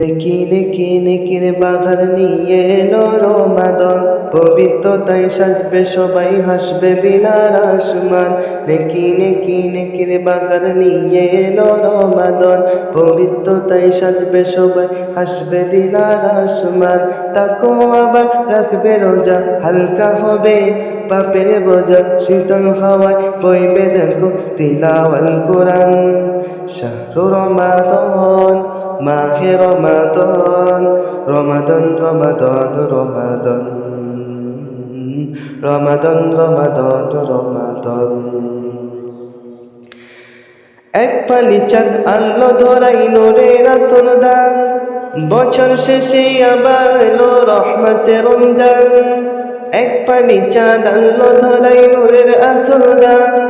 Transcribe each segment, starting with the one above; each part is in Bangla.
নেকি নেকি নেকির বাঘার নিয়ে এলো রমাদন পবিত্রতায় সাজবে সবাই, হাসবে দিলার আসমান। নেকি নেকি, নেকির বাঘার নিয়ে এলো রমাদন পবিত্রতায় সাজবে সবাই, হাসবে দিলার আসমান। তাকো আবার রাখবে রোজা, হালকা হবে পাপের বোঝা। শীতল হাওয়ায় বইবে দেখো তিলাওয়াল কোরআন শাহরু রমাদন। মাহে রমাদন রমাদন রমাদন রমাদন। রমাদন রমাদন রমাদন। এক পানি চাঁদ আনলো ধরাই নোরে রাতন দান। বছর শেষে আবার এলো রহমতে রমজান। এক পানি চাঁদ আনলো ধরাই নোরের আতর দান।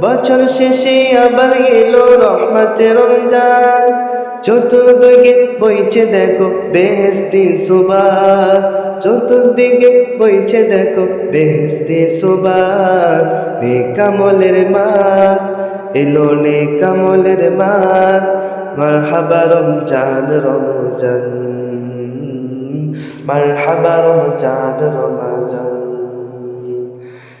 বছর শেষে আবার এলো রহমতে রমজান। চতুর্দিকে বইছে দেখো বেহেস্তি সুবাস চতুর্দিকে বইছে দেখো বেহেস্তি সুবাস নে কামলের মাস এলো নে কামলের মাস মারহাবা রমজান রমজান। মারহাবা রমজান রমজান।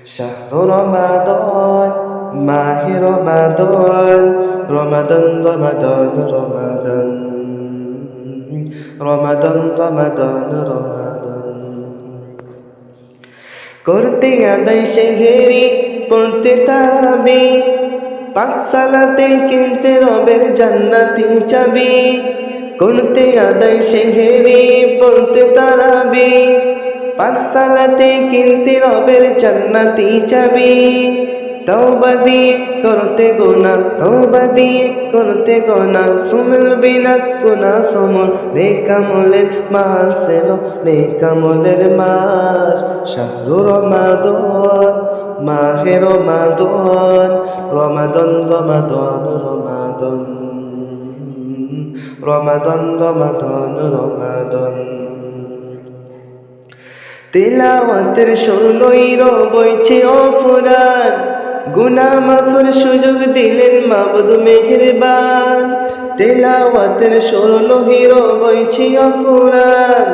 শাহরু রমাদান, মাহে রমাদান। রমাদান রমাদান রমাদান। রমাদান রমাদান রমাদান। করতে আদায় সেহেরি পড়তে তারাবি পাকশালাতে কিনতে রবের জান্নাতি চাবি। করতে আদায় সেহেরি পড়তে তারাবি। পাকশালাতে কিনতে রবের জান্নাতি চাবি। তওবা দিয়ে করতে গোনা, তওবা দিয়ে করতে গোনা সুমল বিনা গোনা সমল নেকামলের মাস এলো নেকামলের মাস শাহরু রমাদন, মাহে রমাদন রমাদন রমাদন রমাদন। রমাদন রমাদন রমাদন। তেলাওয়াতের ষোলোই বইছে অফুরান। গুনা মাফর সুযোগ দিলেন মাবুদ মেহেরবান। তেলাওয়াতের ষোলো হিরো বইছে অফুরান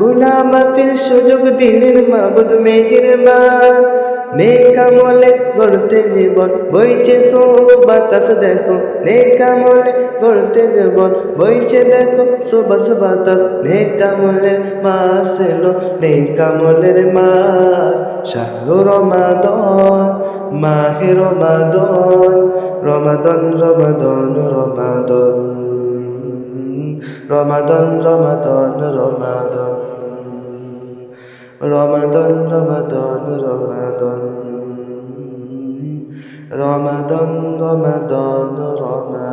গুনা মাফির সুযোগ দিলেন মাবুদ মেহেরবান। নেকামলে গড়তে জীবন, বইছে সো বাতাস দেখো নেকামলে গড়তে জীবন, বইছে দেখো সুবাস বাতাস। নেকামলের মাস এলো নেকামলের মাস। শাহরু রমাদন। মাহে রমাদন রমাদন রমাদন রমাদন। রমাদন রমাদন রমাদন। রমাদন রমাদন রমাদন। রমাদন রমাদন রমাদন।